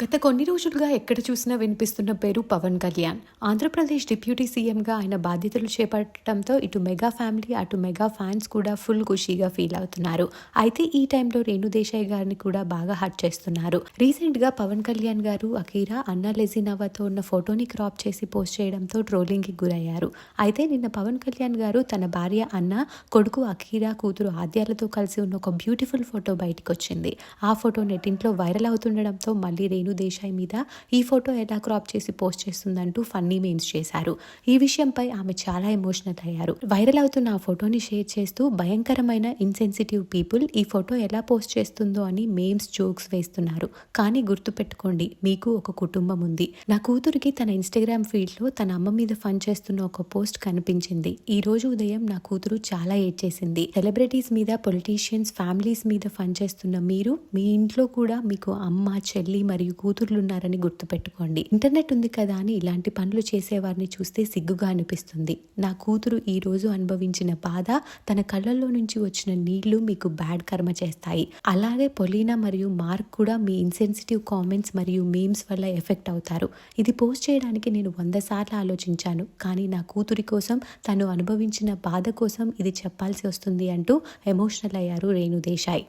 గత కొన్ని రోజులుగా ఎక్కడ చూసినా వినిపిస్తున్న పేరు పవన్ కళ్యాణ్. ఆంధ్రప్రదేశ్ డిప్యూటీ సీఎంగా ఆయన బాధ్యతలు చేపట్టడంతో ఇటు మెగా ఫ్యామిలీ అటు మెగా ఫ్యాన్స్ కూడా ఫుల్ ఖుషీగా ఫీల్ అవుతున్నారు. అయితే ఈ టైంలో రేణు దేశాయ్ గారిని కూడా బాగా హర్ట్ చేస్తున్నారు. రీసెంట్గా పవన్ కళ్యాణ్ గారు అఖీరా అన్నా లెజినావాతో ఉన్న ఫోటోని క్రాప్ చేసి పోస్ట్ చేయడంతో ట్రోలింగ్కి గురయ్యారు. అయితే నిన్న పవన్ కళ్యాణ్ గారు తన భార్య అన్న కొడుకు అఖీరా కూతురు ఆద్యాలతో కలిసి ఉన్న ఒక బ్యూటిఫుల్ ఫోటో బయటకు వచ్చింది ఆ ఫోటో నెట్టింట్లో వైరల్ అవుతుండడంతో మళ్ళీ రేణు దేశాయ్ మీద ఈ ఫోటో ఎలా క్రాప్ చేసి పోస్ట్ చేస్తుందంటూ ఫన్నీ మీమ్స్ చేశారు. ఈ విషయంపై ఆమె చాలా ఎమోషనల్ అయ్యారు. వైరల్ అవుతున్న ఆ ఫోటోని షేర్ చేస్తూ భయంకరమైన ఇన్సెన్సిటివ్ పీపుల్ ఈ ఫోటో ఎలా పోస్ట్ చేస్తుందో అని మేమ్స్ జోక్స్ వేస్తున్నారు. కానీ గుర్తుపెట్టుకోండి మీకు ఒక కుటుంబం ఉంది. నా కూతురికి తన ఇన్స్టాగ్రామ్ ఫీల్డ్లో తన అమ్మ మీద ఫన్ చేస్తున్న ఒక పోస్ట్ కనిపించింది. ఈ రోజు ఉదయం నా కూతురు చాలా ఏడ్చేసింది సెలబ్రిటీస్ మీద పొలిటీషియన్స్ ఫ్యామిలీస్ మీద ఫన్ చేస్తున్న మీరు మీ ఇంట్లో కూడా మీకు అమ్మ చెల్లి మరియు కూతుర్లు ఉన్నారని గుర్తుపెట్టుకోండి. ఇంటర్నెట్ ఉంది కదా అని ఇలాంటి పనులు చేసేవారిని చూస్తే సిగ్గుగా అనిపిస్తుంది. నా కూతురు ఈ రోజు అనుభవించిన బాధ తన కళ్ళల్లో నుంచి వచ్చిన నీళ్ళు మీకు బ్యాడ్ కర్మ చేస్తాయి. అలాగే పొలీనా మరియు మార్క్ కూడా మీ ఇన్సెన్సిటివ్ కామెంట్స్ మరియు మీమ్స్ వల్ల ఎఫెక్ట్ అవుతారు. ఇది పోస్ట్ చేయడానికి నేను వంద సార్లు ఆలోచించాను. కానీ నా కూతురి కోసం తను అనుభవించిన బాధ కోసం ఇది చెప్పాల్సి వస్తుంది అంటూ ఎమోషనల్ అయ్యారు రేణు దేశాయ్.